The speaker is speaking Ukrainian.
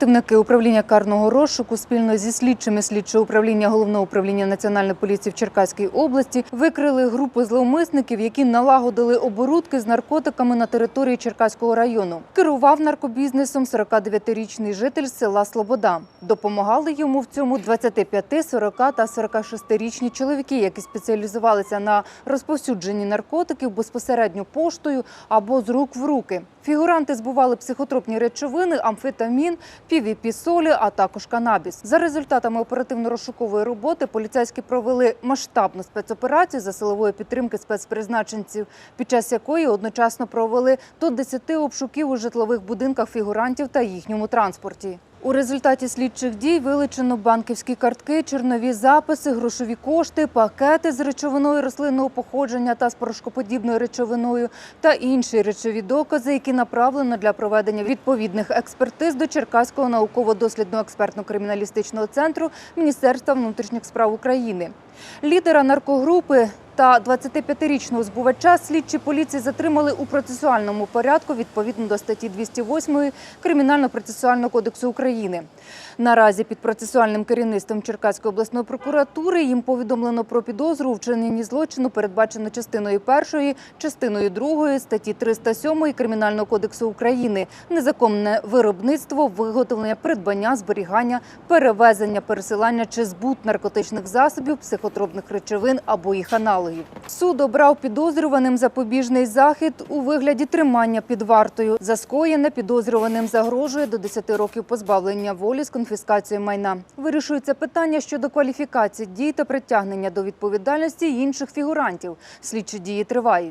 Оперативники управління карного розшуку спільно зі слідчими слідчого управління головного управління національної поліції в Черкаській області викрили групу зловмисників, які налагодили оборудки з наркотиками на території Черкаського району. Керував наркобізнесом 49-річний житель села Слобода. Допомагали йому в цьому 25, 40 та 46-річні чоловіки, які спеціалізувалися на розповсюдженні наркотиків безпосередньо поштою або з рук в руки. Фігуранти збували психотропні речовини, амфетамін, півіпі-солі, а також канабіс. За результатами оперативно-розшукової роботи поліцейські провели масштабну спецоперацію за силової підтримки спецпризначенців, під час якої одночасно провели до 10 обшуків у житлових будинках фігурантів та їхньому транспорті. У результаті слідчих дій вилучено банківські картки, чорнові записи, грошові кошти, пакети з речовиною рослинного походження та з порошкоподібною речовиною та інші речові докази, які направлено для проведення відповідних експертиз до Черкаського науково-дослідного експертно-криміналістичного центру Міністерства внутрішніх справ України. Лідера наркогрупи та 25-річного збувача слідчі поліції затримали у процесуальному порядку відповідно до статті 208 Кримінально-процесуального кодексу України. Наразі під процесуальним керівництвом Черкаської обласної прокуратури їм повідомлено про підозру у вчиненні злочину, передбачено частиною першої, частиною другої статті 307 Кримінального кодексу України незаконне виробництво, виготовлення, придбання, зберігання, перевезення, пересилання чи збут наркотичних засобів, психотропних речовин або їх аналогів. Суд обрав підозрюваним запобіжний захід у вигляді тримання під вартою. За скоєне підозрюваним загрожує до 10 років позбавлення волі з конфіскацією майна. Вирішується питання щодо кваліфікації дій та притягнення до відповідальності інших фігурантів. Слідчі дії тривають.